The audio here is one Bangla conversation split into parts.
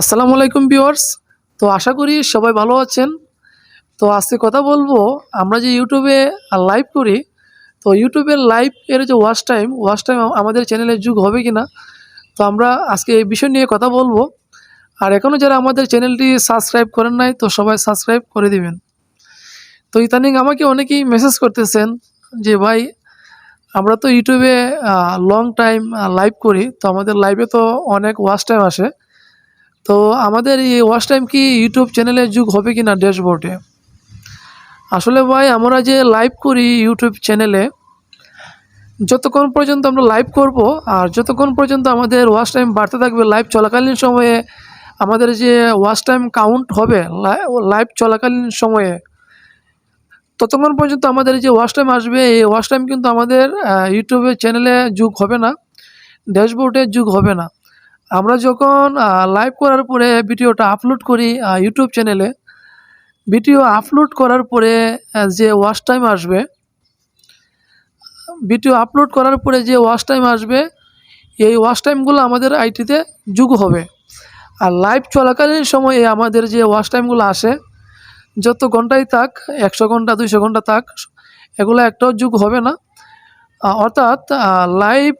আসসালামু আলাইকুম ভিউয়ার্স। তো আশা করি সবাই ভালো আছেন। তো আজকে কথা বলব, আমরা যে ইউটিউবে লাইভ করি, তো ইউটিউবের লাইভ এর যে ওয়াচ টাইম ওয়াচ টাইম আমাদের চ্যানেলের যুগ হবে কি না তো আমরা আজকে এই বিষয় নিয়ে কথা বলব। আর এখনও যারা আমাদের চ্যানেলটি সাবস্ক্রাইব করেন নাই, তো সবাই সাবস্ক্রাইব করে দিবেন। তো ইদানিং আমাকে অনেকেই মেসেজ করতেছেন যে, ভাই, আমরা তো ইউটিউবে লং টাইম লাইভ করি, তো আমাদের লাইভে তো অনেক ওয়াচ টাইম আসে। তো আমাদের এই ওয়াচ টাইম কি ইউটিউব চ্যানেলের যুগ হবে কি না ড্যাশবোর্ডে? আসলে ভাই, আমরা যে লাইভ করি ইউটিউব চ্যানেলে, যতক্ষণ পর্যন্ত আমরা লাইভ করব আর যতক্ষণ পর্যন্ত আমাদের ওয়াচ টাইম বাড়তে থাকবে লাইভ চলাকালীন সময়ে আমাদের যে ওয়াচ টাইম কাউন্ট হবে লাইভ চলাকালীন সময়ে, ততক্ষণ পর্যন্ত আমাদের যে ওয়াচ টাইম আসবে, এই ওয়াচ টাইম কিন্তু আমাদের ইউটিউবের চ্যানেলে যুগ হবে না, ড্যাশবোর্ডে যুগ হবে না। আমরা যখন লাইভ করার পরে ভিডিওটা আপলোড করি ইউটিউব চ্যানেলে ভিডিও আপলোড করার পরে যে ওয়াচ টাইম আসবে, ভিডিও আপলোড করার পরে যে ওয়াচ টাইম আসবে, এই ওয়াচ টাইমগুলো আমাদের আইটিতে যুগ হবে। আর লাইভ চলাকালীন সময়ে আমাদের যে ওয়াচ টাইমগুলো আসে, যত ঘন্টাই থাক, একশো ঘণ্টা, দুইশো ঘণ্টা থাক, এগুলো একটাও যুগ হবে না। অর্থাৎ লাইভ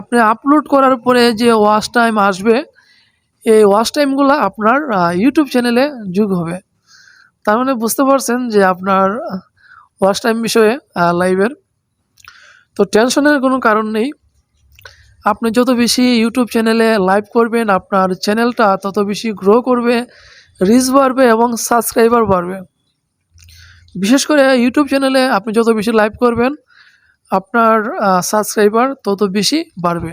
আপনি আপলোড করার পরে যে ওয়াচ টাইম আসবে, এই ওয়াচ টাইমগুলো আপনার ইউটিউব চ্যানেলে যুগ হবে। তার মানে বুঝতে পারছেন যে আপনার ওয়াচ টাইম বিষয়ে লাইভের তো টেনশনের কোনো কারণ নেই। আপনি যত বেশি ইউটিউব চ্যানেলে লাইভ করবেন, আপনার চ্যানেলটা তত বেশি গ্রো করবে রিচ বাড়বে এবং সাবস্ক্রাইবার বাড়বে। বিশেষ করে ইউটিউব চ্যানেলে আপনি যত বেশি লাইভ করবেন আপনার সাবস্ক্রাইবার তত বেশি বাড়বে।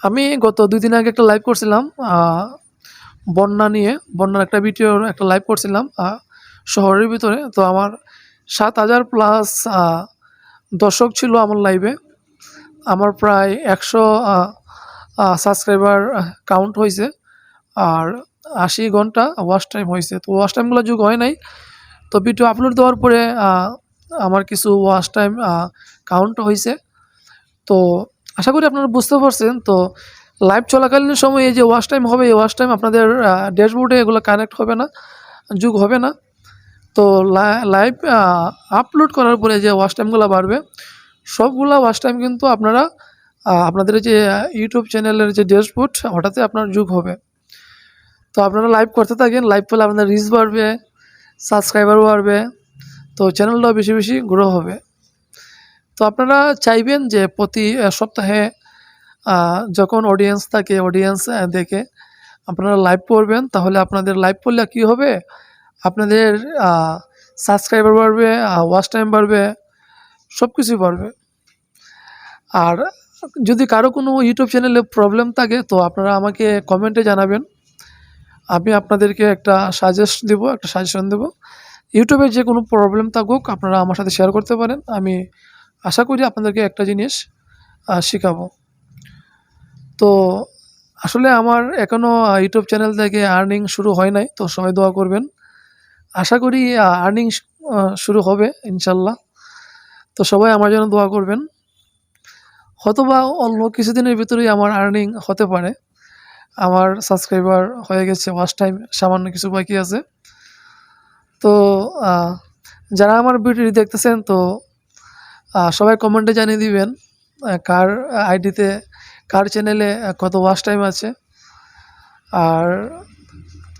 আমি গত দুই দিন আগে একটা লাইভ করছিলাম বন্যা নিয়ে, বন্যার একটা ভিডিওর একটা লাইভ করছিলাম শহরের ভিতরে। তো আমার সাত হাজার প্লাস দর্শক ছিল আমার লাইভে আমার প্রায় একশো সাবস্ক্রাইবার কাউন্ট হয়েছে। আর আশি ঘণ্টা ওয়াচ টাইম হয়েছে। তো ওয়াচ টাইমগুলো যুগ হয় নাই। তো ভিডিও আপলোড দেওয়ার পরে আমার কিছু ওয়াচ টাইম কাউন্ট হয়েছে তো আশা করি আপনারা বুঝতে পারছেন। তো লাইভ চলাকালীন সময়ে যে ওয়াচ টাইম হবে, এই ওয়াচ টাইম আপনাদের ড্যাশবোর্ডে এগুলো কানেক্ট হবে না, যুগ হবে না। তো লাইভ আপলোড করার পরে যে ওয়াচ টাইমগুলো বাড়বে, সবগুলো ওয়াচ টাইম কিন্তু আপনারা আপনাদের যে ইউটিউব চ্যানেলের যে ড্যাশবোর্ড ওটাতে আপনার যুগ হবে। তো আপনারা লাইভ করতে থাকেন লাইভ করলে আপনাদের রিচ বাড়বে সাবস্ক্রাইবারও বাড়বে, তো চ্যানেলটাও বেশি বেশি গ্রো হবে। তো আপনারা চাইবেন যে প্রতি সপ্তাহে যখন অডিয়েন্স থাকে অডিয়েন্স দেখে আপনারা লাইভ করবেন, তাহলে আপনাদের লাইভ করলে কী হবে? আপনাদের সাবস্ক্রাইবার বাড়বে ওয়াচ টাইম বাড়বে সব কিছুই বাড়বে। আর যদি কারও কোনো ইউটিউব চ্যানেলে প্রবলেম থাকে, তো আপনারা আমাকে কমেন্টে জানাবেন। আমি আপনাদেরকে একটা সাজেস্ট দেব, একটা সাজেশন দেব। ইউটিউবে যে কোনো প্রবলেম থাকুক, আপনারা আমার সাথে শেয়ার করতে পারেন। আমি আশা করি আপনাদেরকে একটা জিনিস শেখাবো। তো আসলে আমার এখনও ইউটিউব চ্যানেল থেকে আর্নিং শুরু হয় নাই, তো সবাই দোয়া করবেন। আশা করি আর্নিং শুরু হবে, ইনশাল্লাহ। তো সবাই আমার জন্য দোয়া করবেন। হয়তোবা অল্প কিছুদিনের ভিতরেই আমার আর্নিং হতে পারে। আমার সাবস্ক্রাইবার হয়ে গেছে ওয়াচ টাইম সামান্য কিছু বাকি আছে। তো যারা আমার ভিডিওটি দেখতেছেন, তো সবাই কমেন্টে জানিয়ে দিবেন কার আইডিতে কার চ্যানেলে কত ওয়াচ টাইম আছে। আর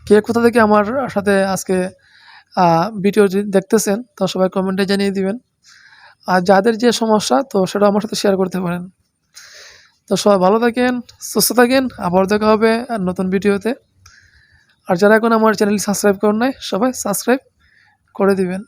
কে কোথা থেকে আমার সাথে আজকে ভিডিওটি দেখতেছেন, তো সবাই কমেন্টে জানিয়ে দিবেন। আর যাদের যে সমস্যা, তো সেটা আমার সাথে শেয়ার করতে পারেন। তো সবাই ভালো থাকেন, সুস্থ থাকেন, আবার দেখা হবে নতুন ভিডিওতে আর যারা এখন আমার চ্যানেল সাবস্ক্রাইব করেন নাই, সবাই সাবস্ক্রাইব করে দিবেন।